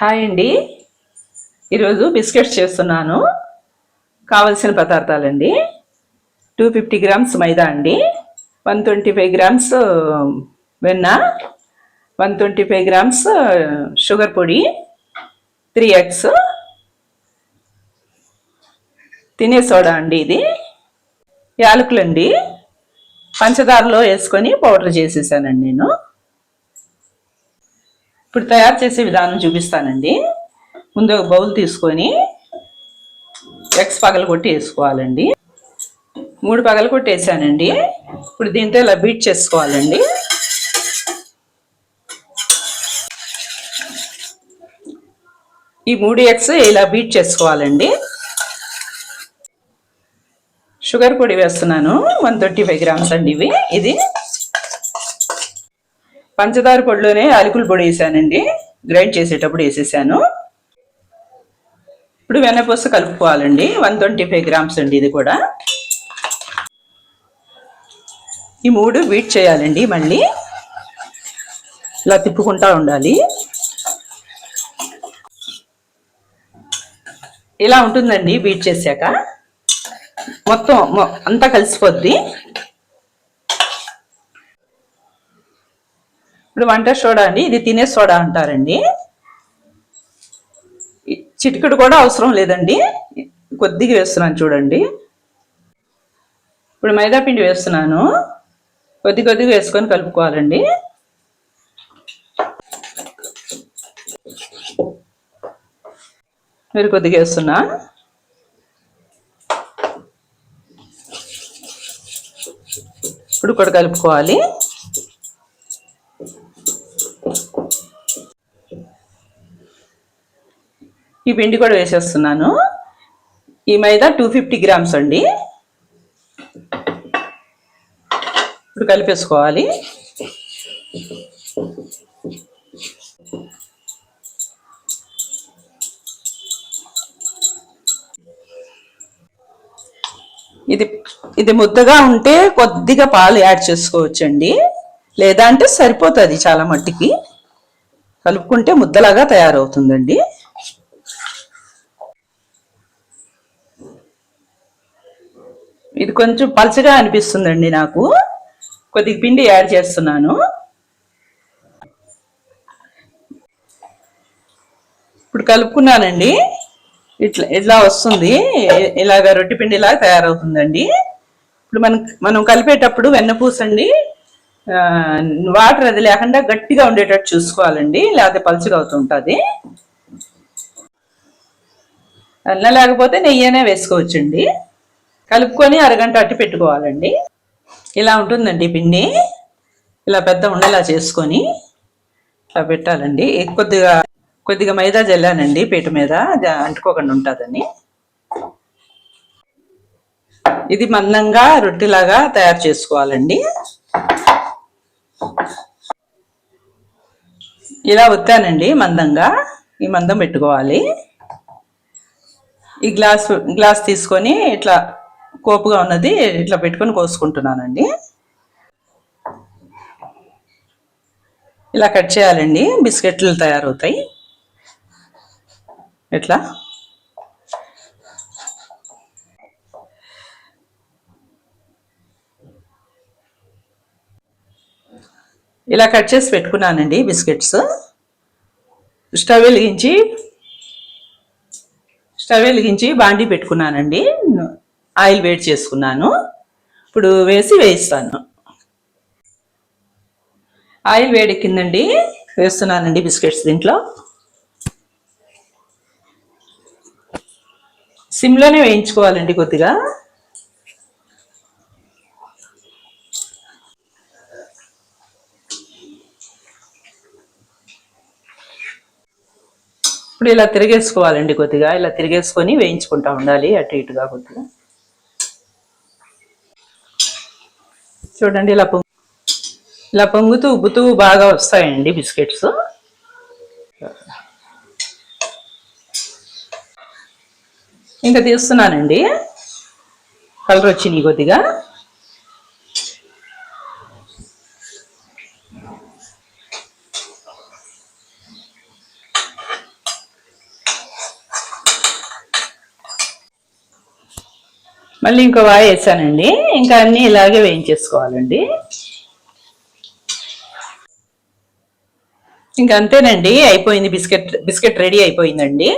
Hi అండి. ఈరోజు biscuits చేస్తున్నాను. కావలసిన పదార్థాలండి. టూ ఫిఫ్టీ గ్రామ్స్ మైదా అండి. వన్ ట్వంటీ ఫైవ్ గ్రామ్స్ వెన్న. One twenty five grams sugar పొడి. Three eggs. తినే సోడా అండి ఇది. యాలకులండి. పంచదారలో వేసుకొని పౌడర్ చేసేసానండి నేను. ఇప్పుడు తయారు చేసే విధానం చూపిస్తానండి. ముందు ఒక బౌల్ తీసుకొని ఎగ్స్ పగల కొట్టి వేసుకోవాలండి. మూడు పగలు కొట్టి వేసానండి. ఇప్పుడు దీంతో ఇలా బీట్ చేసుకోవాలండి. ఈ మూడు ఎగ్స్ ఇలా బీట్ చేసుకోవాలండి. షుగర్ పొడి వేస్తున్నాను. వన్ థర్టీ ఫైవ్ గ్రామ్స్ అండి ఇవి. ఇది పంచదార పొడిలోనే అలుకుల పొడి వేసానండి. గ్రైండ్ చేసేటప్పుడు వేసేసాను. ఇప్పుడు వెన్నపూస కలుపుకోవాలండి. వన్ ట్వంటీ ఫైవ్ గ్రామ్స్ అండి ఇది కూడా. ఈ మూడు బీట్ చేయాలండి మళ్ళీ. ఇలా తిప్పుకుంటా ఉండాలి. ఇలా ఉంటుందండి బీట్ చేశాక మొత్తం అంతా కలిసిపోద్ది. ఇప్పుడు వంట సోడా అండి ఇది తినే సోడా అంటారండి. చిటికెడు కూడా అవసరం లేదండి. కొద్దిగా వేస్తున్నాను చూడండి. ఇప్పుడు మైదా పిండి వేస్తున్నాను. కొద్ది కొద్దిగా వేసుకొని కలుపుకోవాలండి. మీరు కొద్దిగా వేస్తున్నా. ఇప్పుడు కూడా కలుపుకోవాలి. ఈ పిండి కూడా వేసేస్తున్నాను. ఈ మైదా టూ ఫిఫ్టీ గ్రామ్స్ అండి. ఇప్పుడు కలిపేసుకోవాలి. ఇది ఇది ముద్దగా ఉంటే కొద్దిగా పాలు యాడ్ చేసుకోవచ్చండి. లేదా అంటే సరిపోతుంది చాలా మట్టికి. కలుపుకుంటే ముద్దలాగా తయారవుతుందండి. ఇది కొంచెం పలచగా అనిపిస్తుందండి నాకు. కొద్దిగా పిండి యాడ్ చేస్తున్నాను. ఇప్పుడు కలుపుకున్నానండి. ఇట్లా ఇట్లా వస్తుంది. ఇలాగ రొట్టె పిండిలాగా తయారవుతుందండి. ఇప్పుడు మనం మనం కలిపేటప్పుడు వెన్నపూస అండి వాటర్ అది లేకుండా గట్టిగా ఉండేటట్టు చూసుకోవాలండి. లేకపోతే పలుచగా అవుతుంటుంది. అలా లేకపోతే నెయ్యనే వేసుకోవచ్చండి. కలుపుకొని అరగంట అట్టి పెట్టుకోవాలండి. ఇలా ఉంటుందండి పిండి. ఇలా పెద్ద ఉండేలా చేసుకొని ఇలా పెట్టాలండి. కొద్దిగా కొద్దిగా మైదా జల్లానండి పీట మీద. అంటుకోకుండా ఉంటుందని. ఇది మందంగా రొట్టెలాగా తయారు చేసుకోవాలండి. ఇలా వత్తానండి మందంగా. ఈ మందం పెట్టుకోవాలి. ఈ గ్లాస్ గ్లాస్ తీసుకొని ఇట్లా కోపుగా ఉన్నది ఇట్లా పెట్టుకొని కోసుకుంటున్నానండి. ఇలా కట్ చేయాలండి బిస్కెట్లు తయారవుతాయి. ఇట్లా ఇలా కట్ చేసి పెట్టుకున్నానండి బిస్కెట్స్. స్టవ్ వెలిగించి స్టవ్ వెలిగించి బాండీ పెట్టుకున్నానండి. ఆయిల్ వేడి చేసుకున్నాను. ఇప్పుడు వేసి వేయిస్తాను. ఆయిల్ వేడెక్కిందండి వేస్తున్నానండి బిస్కెట్స్ దీంట్లో. సిమ్లోనే వేయించుకోవాలండి కొద్దిగా. ఇప్పుడు ఇలా తిరిగేసుకోవాలండి కొద్దిగా. ఇలా తిరిగేసుకొని వేయించుకుంటా ఉండాలి అటు ఇటుగా కొద్దిగా. చూడండి ఇలా పొంగు ఇలా పొంగుతూ ఉబ్బుతూ బాగా వస్తాయండి బిస్కెట్స్. ఇంకా తీస్తున్నానండి. కలర్ వచ్చినాయి కొద్దిగా. మళ్ళీ ఇంకో వాయి వేసానండి. ఇంకా అన్నీ ఇలాగే వేయించేసుకోవాలండి. ఇంకా అంతేనండి అయిపోయింది బిస్కెట్ బిస్కెట్ రెడీ అయిపోయిందండి.